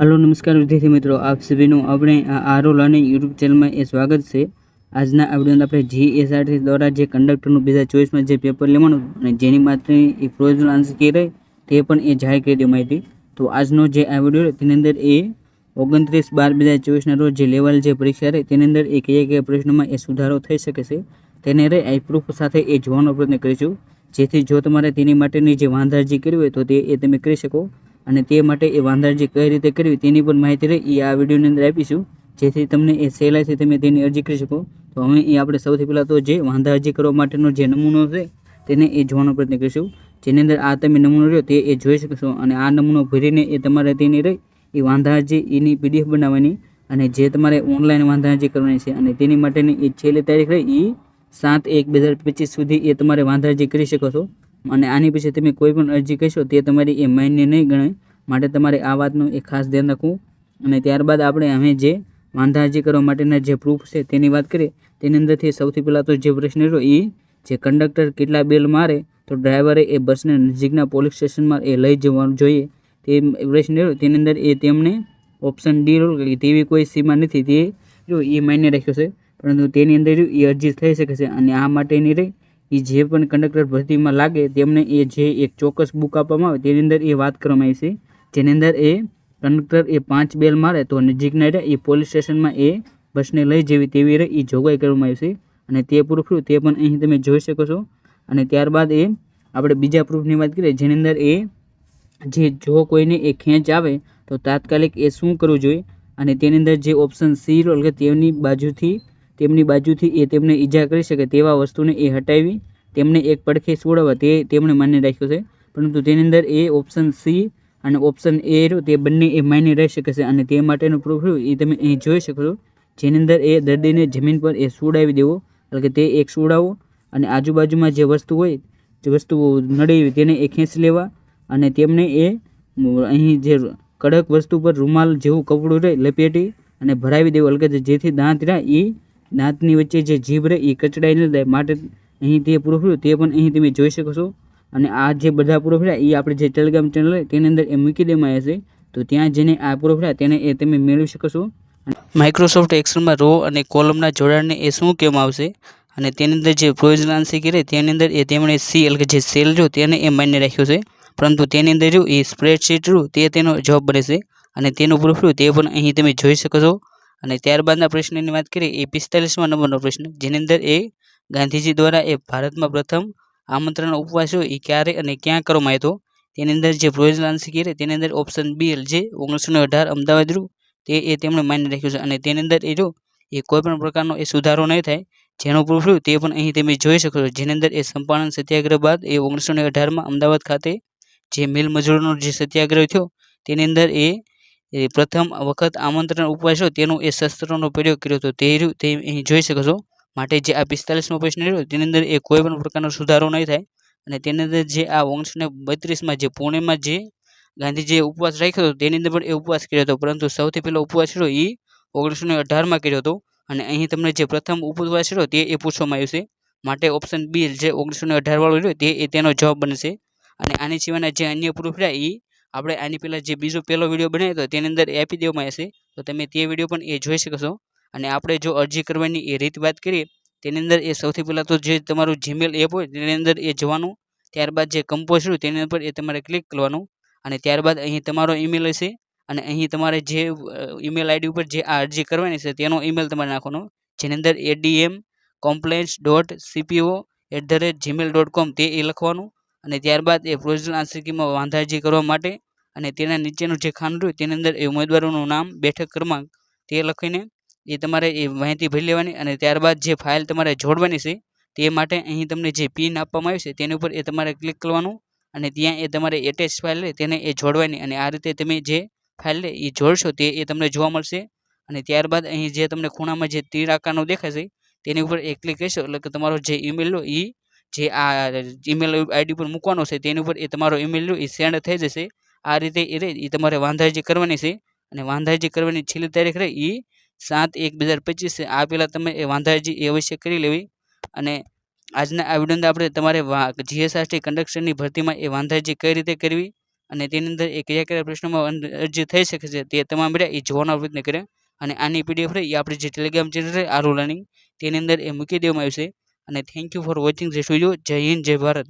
Hello, નમસ્કાર વિદ્યાર્થી મિત્રો. આપ સભીનું આપણે આરો લર્નિંગ યુટ્યુબ ચેનલમાં એ સ્વાગત છે. આજના આ વિડીયોમાં આપણે જીએસઆરટી દ્વારા જે કંડક્ટરનું બે હજાર ચોવીસમાં જે પેપર લેવાનું અને જેની માટેની એ પ્રોવિઝનલ આન્સર કે રહે તે પણ એ જાહેર કરી દેવામાં માહિતી હતી. તો આજનો જે આ વીડિયો તેની અંદર એ ઓગણત્રીસ બાર બે હજાર ચોવીસના રોજ જે લેવલ જે પરીક્ષા રહે તેની અંદર એ કયા કયા પ્રશ્નોમાં એ સુધારો થઈ શકે છે, તેને રહે આઈ પ્રૂફ સાથે એ જોવાનો પ્રયત્ન કરીશું. જેથી જો તમારે તેની માટેની જે વાંધાજી કરવી હોય તો તે એ તમે કરી શકો. અને તે માટે એ વાંધારજી કઈ રીતે કરવી તેની પણ માહિતી રહી, એ આ વિડીયોની અંદર આપીશું. જેથી તમને એ સહેલાઈથી તમે તેની અરજી કરી શકો. તો હવે એ આપણે સૌથી પહેલાં તો જે વાંધા અરજી કરવા માટેનો જે નમૂનો છે, તેને એ જોવાનો પ્રયત્ન કરીશું. જેની અંદર આ તમે નમૂનો રહ્યો, તે એ જોઈ શકશો અને આ નમૂનો ભરીને એ તમારે તેની રહી, એ વાંધા અરજી એની પીડીએફ બનાવવાની અને જે તમારે ઓનલાઈન વાંધા અરજી કરવાની છે અને તેની માટેની એ છેલ્લી તારીખ રહી એ સાત એક બે હજાર પચીસ સુધી એ તમારે વાંધા અરજી કરી શકો છો. અને આની પછી તમે કોઈ પણ અરજી કરશો, તે તમારી એ માન્ય નહીં ગણાય. માટે તમારે આ વાતનું એ ખાસ ધ્યાન રાખવું. અને ત્યારબાદ આપણે અમે જે વાંધા અરજી કરવા માટેના જે પ્રૂફ છે તેની વાત કરીએ, તેની અંદરથી સૌથી પહેલાં તો જે પ્રશ્ન રહ્યો એ જે કંડક્ટર કેટલા બેલ મારે, તો ડ્રાઈવરે એ બસને નજીકના પોલીસ સ્ટેશનમાં એ લઈ જવાનું જોઈએ. તે પ્રશ્ન રહ્યો, તેની અંદર એ તેમને ઓપ્શન ડી રોલ તેવી કોઈ સીમા નથી. તે જો એ માન્ય રાખ્યો છે, પરંતુ તેની અંદર એ અરજી થઈ શકે છે અને આ માટેની રહી. એ જે પણ કંડક્ટર ભરતીમાં લાગે, તેમને એ જે એક ચોક્કસ બુક આપવામાં આવે, તેની અંદર એ વાત કરવામાં આવી છે. જેની અંદર એ કંડક્ટર એ પાંચ બેલ મારે તો નજીકના રહે, એ પોલીસ સ્ટેશનમાં એ બસને લઈ જવી તેવી રહે એ જોગવાઈ કરવામાં આવી છે. અને તે પ્રૂફ તે પણ અહીં તમે જોઈ શકો છો. અને ત્યારબાદ એ આપણે બીજા પ્રૂફની વાત કરીએ, જેની અંદર એ જે જો કોઈને એ ખેંચ આવે, તો તાત્કાલિક એ શું કરવું જોઈએ? અને તેની અંદર જે ઓપ્શન સી રોલ કે તેમની બાજુથી તેમની બાજુથી એ તેમને ઈજા કરી શકે તેવા વસ્તુને એ હટાવી, તેમને એક પડખે છોડાવવા તે તેમણે માન્ય રાખ્યું છે. પરંતુ તેની અંદર એ ઓપ્શન સી અને ઓપ્શન એ રહ્યું, તે બંને એ માન્ય રહી શકે છે અને તે માટેનું પ્રૂફ રહ્યું, એ તમે અહીં જોઈ શકો છો. જેની અંદર એ દર્દીને જમીન પર એ સુડાવી દેવો, એટલે કે તે એક સુડાવો અને આજુબાજુમાં જે વસ્તુ હોય, જે વસ્તુઓ નડી તેને એ ખેંચી લેવા, અને તેમને એ અહીં જે કડક વસ્તુ પર રૂમાલ જેવું કપડું રહે, લપેટી, અને ભરાવી દેવું, એટલે કે જેથી દાંત રહે એ દાંતની વચ્ચે જે જીભ રહે એ કચડાઈ ન જાય માટે અહીં તે પ્રૂફ તે પણ અહીં તમે જોઈ શકો છો. અને આ જે બધા પ્રૂફ રહ્યા એ આપણે જે ટેલિગ્રામ ચેનલ તેની અંદર એ મૂકી દેવામાં આવે છે તો ત્યાં જેને આ પ્રૂફ રહ્યા તેને એ તમે મેળવી શકો છો. માઇક્રોસોફ્ટ એક્સેલમાં રો અને કોલમના જોડાણને એ શું કહેવામાં આવશે? અને તેની અંદર જે પ્રોવિઝનલ આન્સર કરે, તેની અંદર એ તેમણે સી એટલે કે જે સેલ જો તેને એ માન્ય રાખ્યું છે. પરંતુ તેની અંદર જો એ સ્પ્રેડશીટ રહ્યું તે તેનો જવાબ બને છે. અને તેનું પ્રૂફ રહ્યું તે પણ અહીં તમે જોઈ શકો છો. અને ત્યારબાદના પ્રશ્નની વાત કરીએ, એ પિસ્તાલીસમાં નંબરનો પ્રશ્ન, જેની અંદર એ ગાંધીજી દ્વારા એ ભારતમાં પ્રથમ આમંત્રણ ઉપવાસ હોય એ ક્યારે અને ક્યાં કરવામાં આવ્યો તેની અંદર જે પ્રોવિઝનલ આન્સર કરે, તેની અંદર ઓપ્શન બી જે ઓગણીસો અઢાર અમદાવાદ રૂ, તે એ તેમણે માન્ય રાખ્યું છે. અને તેની અંદર એ જો, એ કોઈ પણ પ્રકારનો એ સુધારો નહીં થાય, જેનું પ્રૂફ તે પણ અહીં તમે જોઈ શકો છો. જેની અંદર એ સંપાણન સત્યાગ્રહ બાદ એ ઓગણીસો ને અઢારમાં અમદાવાદ ખાતે જે મિલ મજૂરોનો જે સત્યાગ્રહ થયો, તેની અંદર એ પ્રથમ વખત આમંત્રણ ઉપવાસ તેનો એ શસ્ત્રોનો પ્રયોગ કર્યો હતો. તે તે અહીં જોઈ શકો છો. માટે જે આ પિસ્તાલીસમો પ્રશ્ન રહ્યો, તેની અંદર એ કોઈ પણ પ્રકારનો સુધારો નહીં થાય. અને તેની અંદર જે આ ઓગણીસો બત્રીસમાં જે પુણેમાં જે ગાંધીજીએ ઉપવાસ રાખ્યો હતો, તેની અંદર પણ એ ઉપવાસ કર્યો હતો. પરંતુ સૌથી પહેલો ઉપવાસ રહ્યો એ ઓગણીસો અઢારમાં કર્યો હતો. અને અહીં તમને જે પ્રથમ ઉપવાસ રહ્યો તે એ પૂછવામાં આવ્યું છે માટે ઓપ્શન બી જે ઓગણીસો ને અઢાર વાળો રહ્યો તે એ તેનો જવાબ બનશે. અને આની સિવાયના જે અન્ય પ્રૂફ રહ્યા એ આપણે આની પહેલાં જે બીજો પહેલો વીડિયો બનાવ્યો હતો, તેની અંદર એ આપી દેવામાં આવશે. તો તમે તે વીડિયો પણ એ જોઈ શકશો અને આપણે જો અરજી કરવાની એ રીત વાત કરીએ, તેની અંદર એ સૌથી પહેલાં તો જે તમારું જીમેલ એપ હોય, તેની અંદર એ જવાનું, ત્યારબાદ જે કમ્પોઝ હોય તેની ઉપર એ તમારે ક્લિક કરવાનું, અને ત્યારબાદ અહીં તમારો ઈમેલ હશે, અને અહીં તમારે જે ઈમેલ આઈડી ઉપર જે આ અરજી કરવાની છે, તેનો ઈમેલ તમારે નાખવાનો, જેની અંદર ADM compliance dot CPO at the rate Gmail dot com તે એ લખવાનું, અને ત્યારબાદ એ પ્રોવિઝનલ આન્સર કીમાં વાંધા અરજી કરવા માટે, અને તેના નીચેનું જે ખાનું રહ્યું, તેની અંદર એ ઉમેદવારોનું નામ, બેઠક ક્રમાંક, તે લખીને એ તમારે એ માહિતી ભરી લેવાની અને ત્યારબાદ જે ફાઇલ તમારે જોડવાની છે, તે માટે અહીં તમને જે પિન આપવામાં આવ્યું છે, તેની ઉપર એ તમારે ક્લિક કરવાનું અને ત્યાં એ તમારે એટેચ ફાઇલ રહે તેને એ જોડવાની અને આ રીતે તમે જે ફાઇલ લે એ જોડશો તે એ તમને જોવા મળશે. અને ત્યારબાદ અહીં જે તમને ખૂણામાં જે તીર આકારનું દેખાશે તેની ઉપર એ ક્લિક કરશો, એટલે કે તમારો જે ઈમેલ લો એ જે આ ઈમેલ આઈડી પર મૂકવાનો છે, તેની ઉપર એ તમારો ઈમેલ લો એ સેન્ડ થઈ જશે. આ રીતે એ રહે એ તમારે વાંધાજી કરવાની છે. અને વાંધાજી કરવાની છેલ્લી તારીખ રહે એ સાત એક બે હજાર પચીસ આ પહેલાં તમે એ વાંધાજી એ અવશ્ય કરી લેવી. અને આજના આ વિડીયોની આપણે તમારે જીએસઆરટી કંડક્ટરની ભરતીમાં એ વાંધાજી કઈ રીતે કરવી અને તેની અંદર એ કયા કયા પ્રશ્નોમાં અરજી થઈ શકે છે તે તમામ મળ્યા એ જોવાનો પ્રયત્ન કર્યા. અને આની પીડીએફ રહી એ આપણી જે ટેલિગ્રામ ચેનલ છે આરો લર્નિંગ તેની અંદર એ મૂકી દેવામાં આવશે અને thank you for watching this video Jai Hind, Jai Bharat.